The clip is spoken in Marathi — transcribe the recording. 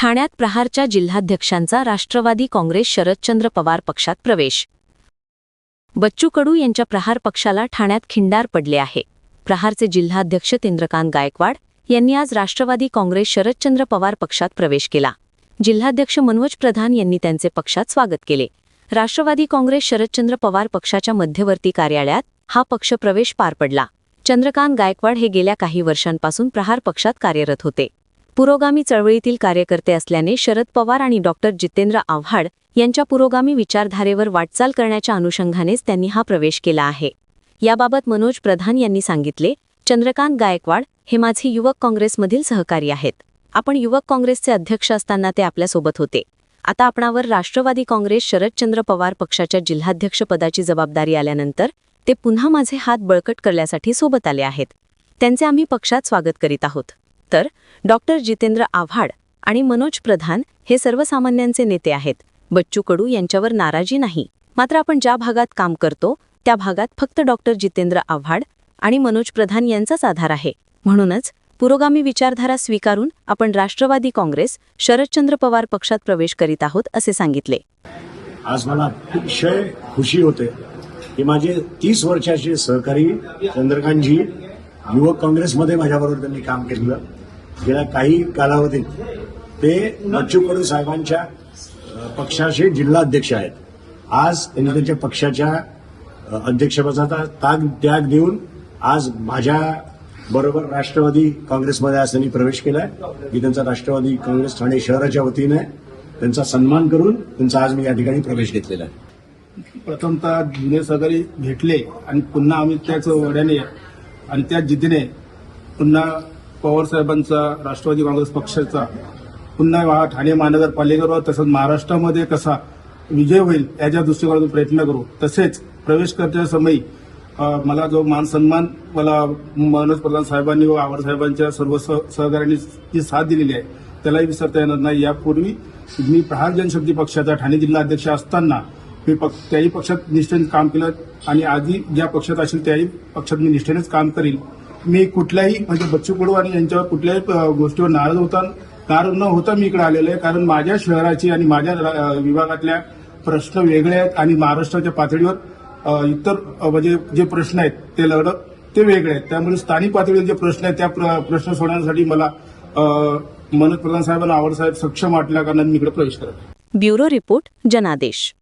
ठाण्यात प्रहारच्या जिल्हाध्यक्षांचा राष्ट्रवादी काँग्रेस शरदचंद्र पवार पक्षात प्रवेश. बच्चू कडू यांच्या प्रहार पक्षाला ठाण्यात खिंडार पडले आहे. प्रहारचे जिल्हाध्यक्ष तेंद्रकांत गायकवाड यांनी आज राष्ट्रवादी काँग्रेस शरदचंद्र पवार पक्षात प्रवेश केला. जिल्हाध्यक्ष मनोज प्रधान यांनी त्यांचे पक्षात स्वागत केले. राष्ट्रवादी काँग्रेस शरदचंद्र पवार पक्षाच्या मध्यवर्ती कार्यालयात हा पक्ष प्रवेश पार पडला. चंद्रकांत गायकवाड हे गेल्या काही वर्षांपासून प्रहार पक्षात कार्यरत होते. पुरोगामी चळवळीतील कार्यकर्ते असल्याने शरद पवार आणि डॉक्टर जितेंद्र आव्हाड यांच्या पुरोगामी विचारधारेवर वाटचाल करण्याच्या अनुषंगानेच त्यांनी हा प्रवेश केला आहे. याबाबत मनोज प्रधान यांनी सांगितले चंद्रकांत गायकवाड हे माझे युवक काँग्रेसमधील सहकारी आहेत. आपण युवक काँग्रेसचे अध्यक्ष असताना ते आपल्यासोबत होते. आता आपणावर राष्ट्रवादी काँग्रेस शरदचंद्र पवार पक्षाच्या जिल्हाध्यक्षपदाची जबाबदारी आल्यानंतर ते पुन्हा माझे हात बळकट करण्यासाठी सोबत आले आहेत. त्यांचे आम्ही पक्षात स्वागत करीत आहोत. तर डॉक्टर जितेंद्र आव्हाड आणि मनोज प्रधान हे सर्वसामान्यांचे नेते आहेत. बच्चू कडू यांच्यावर नाराजी नाही. मात्र आपण ज्या भागात काम करतो त्या भागात फक्त डॉक्टर जितेंद्र आव्हाड आणि मनोज प्रधान यांचाच आधार आहे. म्हणूनच पुरोगामी विचारधारा स्वीकारून आपण राष्ट्रवादी काँग्रेस शरदचंद्र पवार पक्षात प्रवेश करीत आहोत असे सांगितले. आज मला अतिशय खुशी होते की माझे तीस वर्षाचे सहकारी चंद्रकांतजी युवक काँग्रेसमध्ये माझ्याबरोबर त्यांनी काम केलं. गेल्या काही कालावधीत ते बच्चू कडू साहेबांच्या पक्षाचे जिल्हाध्यक्ष आहेत. आज त्यांनी त्यांच्या पक्षाच्या अध्यक्षपदाचा ताग त्याग देऊन आज माझ्या बरोबर राष्ट्रवादी काँग्रेसमध्ये आज त्यांनी प्रवेश केलाय. मी त्यांचा राष्ट्रवादी काँग्रेस ठाणे शहराच्या वतीने त्यांचा सन्मान करून त्यांचा आज मी या ठिकाणी प्रवेश घेतलेला आहे. प्रथमतः जुने सहकारी भेटले आणि पुन्हा आम्ही त्याच वड्याने आणि त्या जिद्दीने पुन्हा पवार साहेबांचा राष्ट्रवादी काँग्रेस पक्षाचा पुन्हा हा ठाणे महानगरपालिकेवर तसंच महाराष्ट्रामध्ये कसा विजय होईल याच्या दृष्टिकोनातून प्रयत्न करू. तसेच प्रवेश करण्याच्या समयी मला जो मान सन्मान मला मनोज प्रधान साहेबांनी व आव्हाड साहेबांच्या सर्व सहकाऱ्यांनी जी साथ दिलेली आहे त्यालाही विसरता येणार नाही. यापूर्वी मी प्रहार जनशक्ती पक्षाचा ठाणे जिल्हा अध्यक्ष असताना मी पक्ष त्याही पक्षात निष्ठेने काम केलं आणि आधी ज्या पक्षात असेल त्याही पक्षात मी निष्ठेनेच काम करील मी कुठल्याही म्हणजे बच्चू कडू आणि यांच्यावर कुठल्याही गोष्टीवर नाराज होता नाराज न होता मी इकडे आलेलो आहे. कारण माझ्या शहराची आणि माझ्या विभागातल्या प्रश्न वेगळे आहेत आणि महाराष्ट्राच्या पातळीवर इतर म्हणजे जे प्रश्न आहेत ते लढत ते वेगळे आहेत. त्यामुळे स्थानिक पातळीवर जे प्रश्न आहेत त्या प्रश्न सोडवण्यासाठी मला मनोज प्रधान साहेबांना आवड साहेब सक्षम वाटल्या कारण मी इकडे प्रवेश करत ब्युरो रिपोर्ट जनादेश.